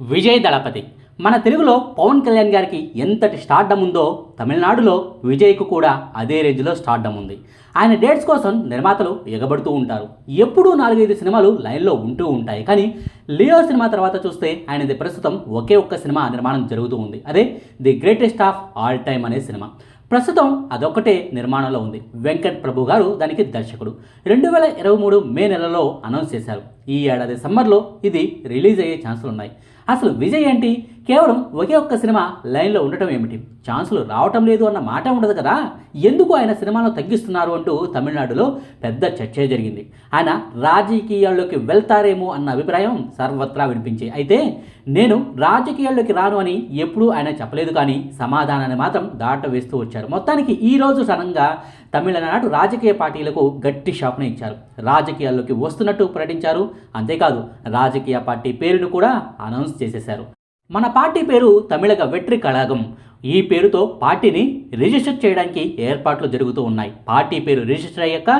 విజయ్ దళపతి. మన తెలుగులో పవన్ కళ్యాణ్ గారికి ఎంతటి స్టార్డమ్ ఉందో తమిళనాడులో విజయ్కు కూడా అదే రేంజ్లో స్టార్డమ్ ఉంది. ఆయన డేట్స్ కోసం నిర్మాతలు ఎగబడుతూ ఉంటారు. ఎప్పుడూ నాలుగైదు సినిమాలు లైన్లో ఉంటూ ఉంటాయి. కానీ లియో సినిమా తర్వాత చూస్తే ఆయనది ప్రస్తుతం ఒకే ఒక్క సినిమా నిర్మాణం జరుగుతూ ఉంది. అదే the greatest of all time అనే సినిమా. ప్రస్తుతం అదొకటే నిర్మాణంలో ఉంది. వెంకట్ ప్రభు గారు దానికి దర్శకుడు. రెండు వేల ఇరవై మూడు మే నెలలో అనౌన్స్ చేశారు. ఈ ఏడాది సమ్మర్లో ఇది రిలీజ్ అయ్యే ఛాన్సులు ఉన్నాయి అసలు విజయ్ ఏంటి? కేవలం ఒకే ఒక్క సినిమా లైన్లో ఉండటం ఏమిటి? ఛాన్సులు రావటం లేదు అన్న మాట ఉండదు కదా? ఎందుకు ఆయన సినిమాను తగ్గిస్తున్నారు అంటూ తమిళనాడులో పెద్ద చర్చ జరిగింది. ఆయన రాజకీయాల్లోకి వెళ్తారేమో అన్న అభిప్రాయం సర్వత్రా వినిపించే. అయితే నేను రాజకీయాల్లోకి రాను అని ఎప్పుడూ ఆయన చెప్పలేదు కానీ సమాధానాన్ని మాత్రం దాట వేస్తూ వచ్చారు. మొత్తానికి ఈ రోజు సడన్గా తమిళనాడు రాజకీయ పార్టీలకు గట్టి షాప్ను ఇచ్చారు. రాజకీయాల్లోకి వస్తున్నట్టు ప్రకటించారు. అంతేకాదు రాజకీయ పార్టీ పేరును కూడా అనౌన్స్ చేసేశారు. మన పార్టీ పేరు తమిళక వెట్రి కళాగం. ఈ పేరుతో పార్టీని రిజిస్టర్ చేయడానికి ఏర్పాట్లు జరుగుతూ ఉన్నాయి. పార్టీ పేరు రిజిస్టర్ అయ్యాక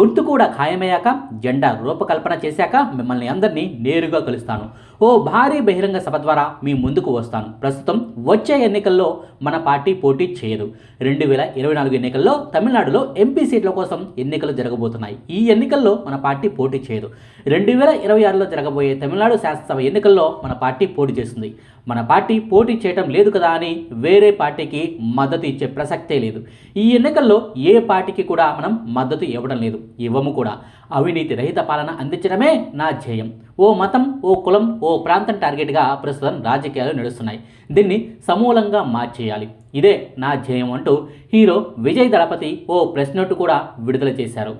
గుర్తు కూడా ఖాయమయ్యాక జెండా రూపకల్పన చేశాక మిమ్మల్ని అందరినీ నేరుగా కలుస్తాను. ఓ భారీ బహిరంగ సభ ద్వారా మీ ముందుకు వస్తాను. ప్రస్తుతం వచ్చే ఎన్నికల్లో మన పార్టీ పోటీ చేయదు. రెండు వేల ఇరవై నాలుగు ఎన్నికల్లో తమిళనాడులో ఎంపీ సీట్ల కోసం ఎన్నికలు జరగబోతున్నాయి. ఈ ఎన్నికల్లో మన పార్టీ పోటీ చేయదు. రెండు వేల ఇరవై ఆరులో జరగబోయే తమిళనాడు శాసనసభ ఎన్నికల్లో మన పార్టీ పోటీ చేస్తుంది. మన పార్టీ పోటీ చేయటం లేదు కదా అని వేరే పార్టీకి మద్దతు ఇచ్చే ప్రసక్తే లేదు. ఈ ఎన్నికల్లో ఏ పార్టీకి కూడా మనం మద్దతు ఇవ్వడం లేదు. ఇవ్వము కూడా. అవినీతి రహిత పాలన అందించడమే నా ధ్యేయం. ఓ మతం ఓ కులం ఓ ప్రాంతం టార్గెట్గా ప్రస్తుతం రాజకీయాలు నడుస్తున్నాయి. దీన్ని సమూలంగా మార్చేయాలి. ఇదే నా ధ్యేయం అంటూ హీరో విజయ్ దళపతి ఓ ప్రెస్ నోట్ కూడా విడుదల చేశారు.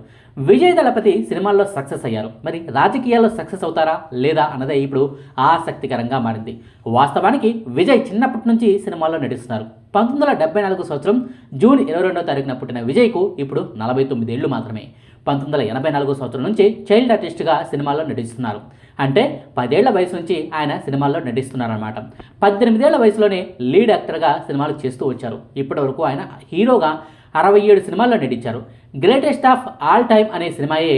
విజయ్ దళపతి సినిమాల్లో సక్సెస్ అయ్యారు. మరి రాజకీయాల్లో సక్సెస్ అవుతారా లేదా అన్నదే ఇప్పుడు ఆసక్తికరంగా మారింది. వాస్తవానికి విజయ్ చిన్నప్పటి నుంచి సినిమాల్లో నటిస్తున్నారు. పంతొమ్మిది వందల డెబ్బై నాలుగు సంవత్సరం జూన్ ఇరవై రెండవ తారీఖున పుట్టిన విజయ్కు ఇప్పుడు నలభై తొమ్మిది ఏళ్ళు మాత్రమే. పంతొమ్మిది వందల ఎనభై నాలుగు సంవత్సరం నుంచి చైల్డ్ ఆర్టిస్ట్గా సినిమాల్లో నటిస్తున్నారు. అంటే పదేళ్ళ వయసు నుంచి ఆయన సినిమాల్లో నటిస్తున్నారనమాట పద్దెనిమిదేళ్ళ వయసులోనే లీడ్ యాక్టర్గా సినిమాలు చేస్తూ వచ్చారు. ఇప్పటి వరకు ఆయన హీరోగా అరవై ఏడు సినిమాల్లో నటించారు. గ్రేటెస్ట్ ఆఫ్ ఆల్ టైమ్ అనే సినిమాయే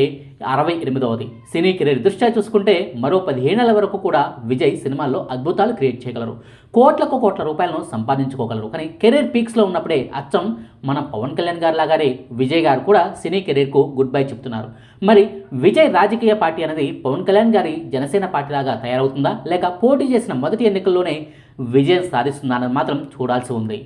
అరవై ఎనిమిదవది. సినీ కెరీర్ దృష్ట్యా చూసుకుంటే మరో పదిహేనేళ్ళ వరకు కూడా విజయ్ సినిమాల్లో అద్భుతాలు క్రియేట్ చేయగలరు. కోట్లకు కోట్ల రూపాయలను సంపాదించుకోగలరు. కానీ కెరీర్ పీక్స్లో ఉన్నప్పుడే అచ్చం మన పవన్ కళ్యాణ్ గారు లాగానే విజయ్ గారు కూడా సినీ కెరీర్కు గుడ్ బై చెప్తున్నారు. మరి విజయ్ రాజకీయ పార్టీ అనేది పవన్ కళ్యాణ్ గారి జనసేన పార్టీ లాగా తయారవుతుందా? లేక పోటీ చేసిన మొదటి ఎన్నికల్లోనే విజయం సాధిస్తుందా అన్నది మాత్రం చూడాల్సి ఉంది.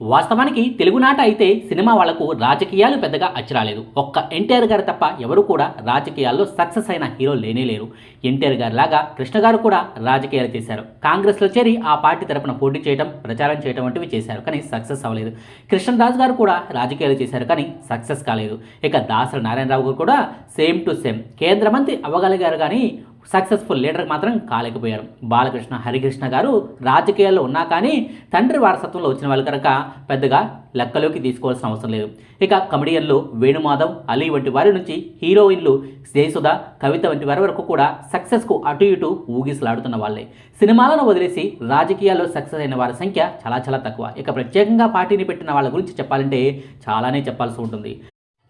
వాస్తవానికి తెలుగునాట అయితే సినిమా వాళ్ళకు రాజకీయాలు పెద్దగా అచ్చరాలేదు. ఒక్క ఎన్టీఆర్ గారు తప్ప ఎవరు కూడా రాజకీయాల్లో సక్సెస్ అయిన హీరో లేనే లేరు. ఎన్టీఆర్ గారు లాగా కృష్ణ గారు కూడా రాజకీయాలు చేశారు. కాంగ్రెస్లో చేరి ఆ పార్టీ తరపున పోటీ చేయడం ప్రచారం చేయడం వంటివి చేశారు కానీ సక్సెస్ అవ్వలేదు. కృష్ణరాజు గారు కూడా రాజకీయాలు చేశారు కానీ సక్సెస్ కాలేదు. ఇక దాసరి నారాయణరావు గారు కూడా సేమ్ టు సేమ్. కేంద్ర మంత్రి అవ్వగలిగారు కానీ సక్సెస్ఫుల్ లీడర్ మాత్రం కాలేకపోయారు. బాలకృష్ణ హరికృష్ణ గారు రాజకీయాల్లో ఉన్నా కానీ తండ్రి వారసత్వంలో వచ్చిన వాళ్ళు కనుక పెద్దగా లెక్కలోకి తీసుకోవాల్సిన అవసరం లేదు. ఇక కమెడియన్లు వేణుమాధవ్ అలీ వంటి వారి నుంచి హీరోయిన్లు జయసుధ కవిత వంటి వారి వరకు కూడా సక్సెస్కు అటు ఇటు ఊగిసలాడుతున్న వాళ్ళే. సినిమాలను వదిలేసి రాజకీయాల్లో సక్సెస్ అయిన వారి సంఖ్య చాలా చాలా తక్కువ. ఇక ప్రత్యేకంగా పార్టీని పెట్టిన వాళ్ళ గురించి చెప్పాలంటే చాలానే చెప్పాల్సి ఉంటుంది.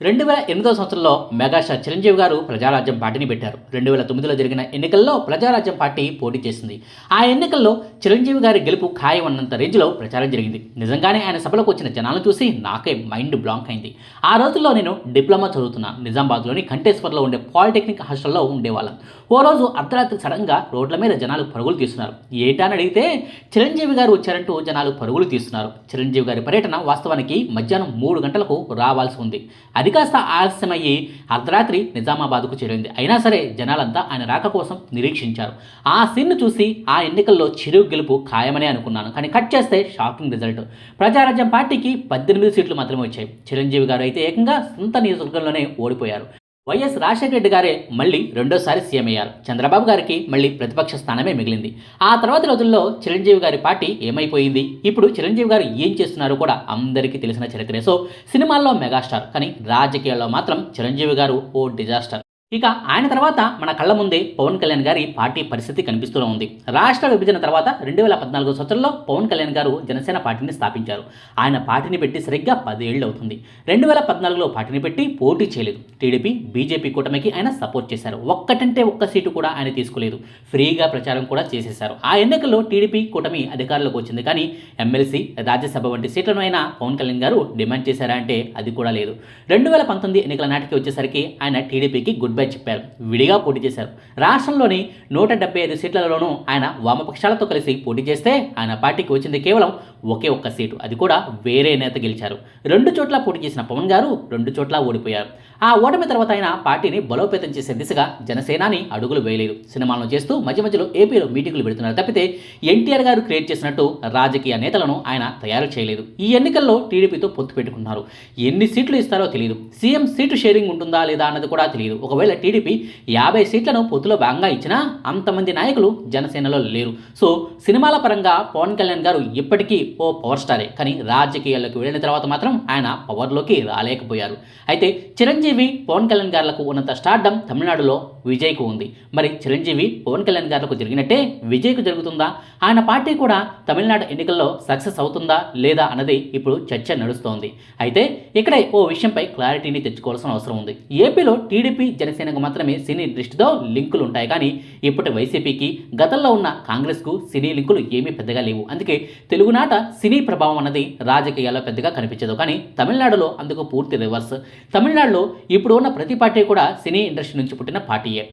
రెండు వేల ఎనిమిదో సంవత్సరంలో మెగాస్టార్ చిరంజీవి గారు ప్రజారాజ్యం పార్టీని పెట్టారు. రెండు వేల తొమ్మిదిలో జరిగిన ఎన్నికల్లో ప్రజారాజ్యం పార్టీ పోటీ చేసింది. ఆ ఎన్నికల్లో చిరంజీవి గారి గెలుపు ఖాయం అన్నంత రేంజ్లో ప్రచారం జరిగింది. నిజంగానే ఆయన సభలకు వచ్చిన జనాలను చూసి నాకే మైండ్ బ్లాంక్ అయింది. ఆ రోజుల్లో నేను డిప్లొమా చదువుతున్నాను నిజామాబాద్లోని కంటేశ్వర్లో ఉండే పాలిటెక్నిక్ హాస్టల్లో ఉండేవాళ్ళం. ఓ రోజు అర్ధరాత్రి సడన్గా రోడ్ల మీద జనాలు పరుగులు తీస్తున్నారు. ఏంటని అడిగితే చిరంజీవి గారు వచ్చారంటూ జనాలు పరుగులు తీస్తున్నారు. చిరంజీవి గారి పర్యటన వాస్తవానికి మధ్యాహ్నం మూడు గంటలకు రావాల్సి ఉంది. అది కాస్త ఆలస్యమయ్యి అర్ధరాత్రి నిజామాబాద్కు చేరింది. అయినా సరే జనాలంతా ఆయన రాక కోసం నిరీక్షించారు. ఆ సీన్ను చూసి ఆ ఎన్నికల్లో చిరు గెలుపు ఖాయమనే అనుకున్నాను. కానీ కట్ చేస్తే షాకింగ్ రిజల్ట్. ప్రజారాజ్యం పార్టీకి పద్దెనిమిది సీట్లు మాత్రమే వచ్చాయి. చిరంజీవి గారు అయితే ఏకంగా సొంత నియోజకవర్గంలోనే ఓడిపోయారు. వైఎస్ రాజశేఖర రెడ్డి గారే మళ్ళీ రెండోసారి సీఎం అయ్యారు. చంద్రబాబు గారికి మళ్ళీ ప్రతిపక్ష స్థానమే మిగిలింది. ఆ తర్వాత రోజుల్లో చిరంజీవి గారి పార్టీ ఏమైపోయింది? ఇప్పుడు చిరంజీవి గారు ఏం చేస్తున్నారో కూడా అందరికీ తెలిసిన చరిత్రే. సో సినిమాల్లో మెగాస్టార్ కానీ రాజకీయాల్లో మాత్రం చిరంజీవి గారు ఓ డిజాస్టర్. ఇక ఆయన తర్వాత మన కళ్ళ ముందే పవన్ కళ్యాణ్ గారి పార్టీ పరిస్థితి కనిపిస్తూనే ఉంది. రాష్ట్ర విభజన తర్వాత రెండు వేల పద్నాలుగు సంవత్సరంలో పవన్ కళ్యాణ్ గారు జనసేన పార్టీని స్థాపించారు. ఆయన పార్టీని పెట్టి సరిగ్గా పదేళ్ళు అవుతుంది. రెండు వేల పద్నాలుగులో పార్టీని పెట్టి పోటీ చేయలేదు. టీడీపీ బీజేపీ కూటమికి ఆయన సపోర్ట్ చేశారు. ఒక్కటంటే ఒక్క సీటు కూడా ఆయన తీసుకోలేదు. ఫ్రీగా ప్రచారం కూడా చేసేశారు. ఆ ఎన్నికల్లో టీడీపీ కూటమి అధికారంలోకి వచ్చింది. కానీ ఎమ్మెల్సీ రాజ్యసభ వంటి సీట్లను అయినా పవన్ కళ్యాణ్ గారు డిమాండ్ చేశారా అంటే అది కూడా లేదు. రెండు వేల పంతొమ్మిది ఎన్నికల నాటికి వచ్చేసరికి ఆయన టీడీపీకి గుడ్ బై చెప్పారు. విడిగా పోటీ చేశారు. రాష్ట్రంలోని నూట డెబ్బై ఐదు సీట్లలోనూ ఆయన వామపక్షాలతో కలిసి పోటీ చేస్తే ఆయన పార్టీకి వచ్చింది కేవలం ఒకే ఒక్క సీటు. అది కూడా వేరే నేత గెలిచారు. రెండు చోట్ల పోటీ చేసిన పవన్ గారు రెండు చోట్ల ఓడిపోయారు. ఆ ఓటమి తర్వాత ఆయన పార్టీని బలోపేతం చేసే దిశగా జనసేనాని అడుగులు వేయలేదు. సినిమాలను చేస్తూ మధ్య మధ్యలో ఏపీలో మీటింగులు పెడుతున్నారు తప్పితే ఎన్టీఆర్ గారు క్రియేట్ చేసినట్టు రాజకీయ నేతలను ఆయన తయారు చేయలేదు. ఈ ఎన్నికల్లో టీడీపీతో పొత్తు పెట్టుకున్నారు ఎన్ని సీట్లు ఇస్తారో తెలియదు సీఎం సీటు షేరింగ్ ఉంటుందా లేదా అన్నది కూడా తెలియదు ఒకవేళ టీడీపీ యాభై సీట్లను పొత్తులో భాగంగా ఇచ్చినా అంతమంది నాయకులు జనసేనలో లేరు. సో సినిమాల పరంగా పవన్ కళ్యాణ్ గారు ఇప్పటికీ ఓ పవర్ స్టారే. కానీ రాజకీయాల్లోకి వెళ్ళిన తర్వాత మాత్రం ఆయన పవర్లోకి రాలేకపోయారు. అయితే చిరంజీవి పవన్ కళ్యాణ్ గారులకు ఉన్నంత స్టార్డం తమిళనాడులో విజయ్కు ఉంది. మరి చిరంజీవి పవన్ కళ్యాణ్ గారులకు జరిగినట్టే విజయ్కు జరుగుతుందా? ఆయన పార్టీ కూడా తమిళనాడు ఎన్నికల్లో సక్సెస్ అవుతుందా లేదా అన్నది ఇప్పుడు చర్చ నడుస్తోంది. అయితే ఇక్కడే ఓ విషయంపై క్లారిటీని తెచ్చుకోవాల్సిన అవసరం ఉంది. ఏపీలో టీడీపీ జనసేనకు మాత్రమే సినీ దృష్టితో లింకులు ఉంటాయి కానీ ఇప్పటి వైసీపీకి గతంలో ఉన్న కాంగ్రెస్కు సినీ లింకులు ఏమీ పెద్దగా లేవు. అందుకే తెలుగునాట సినీ ప్రభావం అన్నది రాజకీయాల్లో పెద్దగా కనిపించదు కానీ తమిళనాడులో అందుకు పూర్తి రివర్స్. తమిళనాడులో ఇప్పుడు ఉన్న ప్రతి పార్టీ కూడా సినీ ఇండస్ట్రీ నుంచి పుట్టిన పార్టీయే.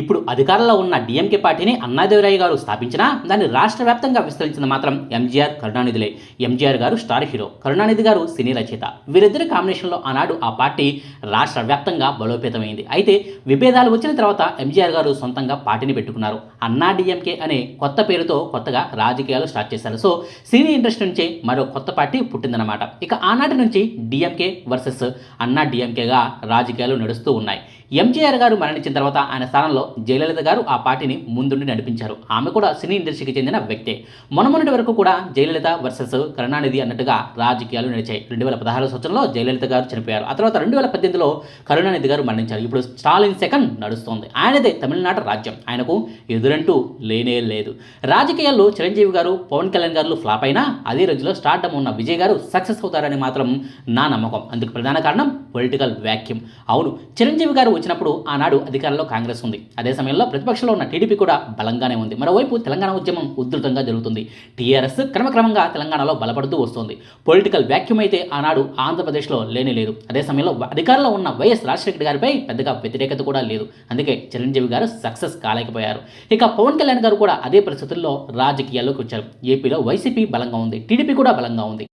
ఇప్పుడు అధికారంలో ఉన్న డిఎంకే పార్టీని అన్నాదేవరాయ గారు స్థాపించినా దాన్ని రాష్ట్ర వ్యాప్తంగా విస్తరించింది మాత్రం ఎంజీఆర్ కరుణానిధిలే. ఎంజీఆర్ గారు స్టార్ హీరో కరుణానిధి గారు సినీ రచయిత. వీరిద్దరి కాంబినేషన్లో ఆనాడు ఆ పార్టీ రాష్ట్ర వ్యాప్తంగా బలోపేతమైంది. అయితే విభేదాలు వచ్చిన తర్వాత ఎంజీఆర్ గారు సొంతంగా పార్టీని పెట్టుకున్నారు. అన్నా డిఎంకే అనే కొత్త పేరుతో కొత్తగా రాజకీయాలు స్టార్ట్ చేశారు. సో సినీ ఇండస్ట్రీ నుంచే మరో కొత్త పార్టీ పుట్టిందన్నమాట. ఇక ఆనాటి నుంచి డిఎంకే వర్సెస్ అన్నా డిఎంకేగా రాజకీయాలు నడుస్తూ ఉన్నాయి. ఎంజీఆర్ గారు మరణించిన తర్వాత ఆయన స్థానంలో జయలలిత గారు ఆ పార్టీని ముందుండి నడిపించారు. ఆమె కూడా సినీ ఇండస్ట్రీకి చెందిన వ్యక్తే. మొన్నమొన్నటి వరకు కూడా జయలలిత వర్సెస్ కరుణానిధి అన్నట్టుగా రాజకీయాలు నడిచాయి. రెండు వేల పదహారు సంవత్సరంలో జయలలిత గారు చనిపోయారు. ఆ తర్వాత రెండు వేల పద్దెనిమిదిలో కరుణానిధి గారు మరణించారు. ఇప్పుడు స్టాలిన్ సెకండ్ నడుస్తోంది. ఆయనదే తమిళనాడు రాజ్యం. ఆయనకు ఎదురంటూ లేనే లేదు. రాజకీయాల్లో చిరంజీవి గారు పవన్ కళ్యాణ్ గారు ఫ్లాప్ అయినా అదే రోజులో స్టార్ట్ ఉన్న విజయ్ గారు సక్సెస్ అవుతారని మాత్రం నా నమ్మకం. అందుకు ప్రధాన కారణం పొలిటికల్ వ్యాక్యూమ్ అవును చిరంజీవి గారు వచ్చినప్పుడు ఆనాడు అధికారంలో కాంగ్రెస్ ఉంది. అదే సమయంలో ప్రతిపక్షంలో ఉన్న టీడీపీ కూడా బలంగానే ఉంది. మరోవైపు తెలంగాణ ఉద్యమం ఉధృతంగా జరుగుతుంది. టీఆర్ఎస్ క్రమక్రమంగా తెలంగాణలో బలపడుతూ వస్తోంది. పొలిటికల్ వ్యాక్యూమ్ అయితే ఆనాడు ఆంధ్రప్రదేశ్లో లేనే లేదు. అదే సమయంలో అధికారంలో ఉన్న వైఎస్ రాజశేఖర గారిపై పెద్దగా వ్యతిరేకత కూడా లేదు. అందుకే చిరంజీవి గారు సక్సెస్ కాలేకపోయారు. ఇక పవన్ కళ్యాణ్ గారు కూడా అదే పరిస్థితుల్లో రాజకీయాల్లోకి వచ్చారు. ఏపీలో వైసీపీ బలంగా ఉంది. టీడీపీ కూడా బలంగా ఉంది.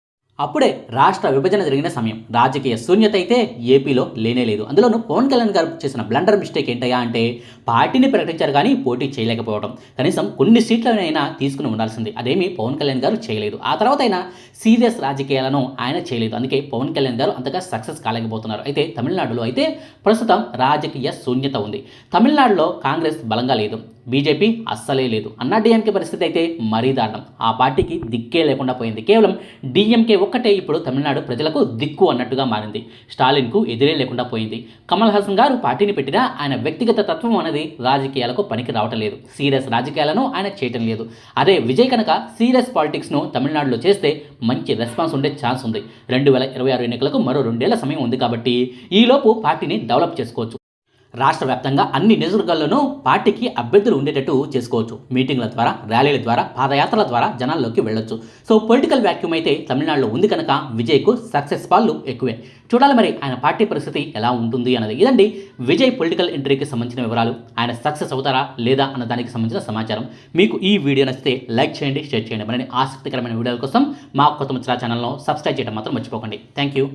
అప్పుడే రాష్ట్ర విభజన జరిగిన సమయం. రాజకీయ శూన్యత అయితే ఏపీలో లేనే లేదు. అందులోనూ పవన్ కళ్యాణ్ గారు చేసిన బ్లండర్ మిస్టేక్ ఏంటయ్యా అంటే పార్టీని ప్రకటించారు కానీ పోటీ చేయలేకపోవడం కనీసం కొన్ని సీట్లనైనా తీసుకుని ఉండాల్సింది. అదేమి పవన్ కళ్యాణ్ గారు చేయలేదు. ఆ తర్వాత అయినా సీరియస్ రాజకీయాలను ఆయన చేయలేదు. అందుకే పవన్ కళ్యాణ్ గారు అంతగా సక్సెస్ కాలేకపోతున్నారు. అయితే తమిళనాడులో అయితే ప్రస్తుతం రాజకీయ శూన్యత ఉంది. తమిళనాడులో కాంగ్రెస్ బలంగా లేదు. బీజేపీ అస్సలే లేదు. అన్నా డిఎంకే పరిస్థితి అయితే మరీ దారుణం. ఆ పార్టీకి దిక్కే లేకుండా పోయింది. కేవలం డిఎంకే ఒక్కటే ఇప్పుడు తమిళనాడు ప్రజలకు దిక్కు అన్నట్టుగా మారింది. స్టాలిన్కు ఎదురే లేకుండా పోయింది. కమల్ హాసన్ గారు పార్టీని పెట్టినా ఆయన వ్యక్తిగత తత్వం అనేది రాజకీయాలకు పనికి రావటం లేదు. సీరియస్ రాజకీయాలను ఆయన చేయటం లేదు. అదే విజయ్ కనుక సీరియస్ పాలిటిక్స్ను తమిళనాడులో చేస్తే మంచి రెస్పాన్స్ ఉండే ఛాన్స్ ఉంది. రెండు వేల ఇరవై ఆరు ఎన్నికలకు మరో రెండేళ్ళ సమయం ఉంది కాబట్టి ఈలోపు పార్టీని డెవలప్ చేసుకోవచ్చు. రాష్ట్ర వ్యాప్తంగా అన్ని నియోజకవర్గాల్లోనూ పార్టీకి అభ్యర్థులు ఉండేటట్టు చేసుకోవచ్చు. మీటింగ్ల ద్వారా ర్యాలీల ద్వారా పాదయాత్రల ద్వారా జనాల్లోకి వెళ్ళొచ్చు. సో పొలిటికల్ వ్యాక్యూమ్ అయితే తమిళనాడులో ఉంది కనుక విజయ్కు సక్సెస్ పాళ్ళు ఎక్కువే. చూడాలి మరి ఆయన పార్టీ పరిస్థితి ఎలా ఉంటుంది అన్నది. ఇదండి విజయ్ పొలిటికల్ ఎంట్రీకి సంబంధించిన వివరాలు. ఆయన సక్సెస్ అవుతారా లేదా అన్న దానికి సంబంధించిన సమాచారం. మీకు ఈ వీడియో నచ్చితే లైక్ చేయండి షేర్ చేయండి. మరిన్ని ఆసక్తికరమైన వీడియోల కోసం మా కొత్త ముచ్చరా ఛానల్ను సబ్స్క్రైబ్ చేయడం మాత్రం మర్చిపోకండి. Thank you.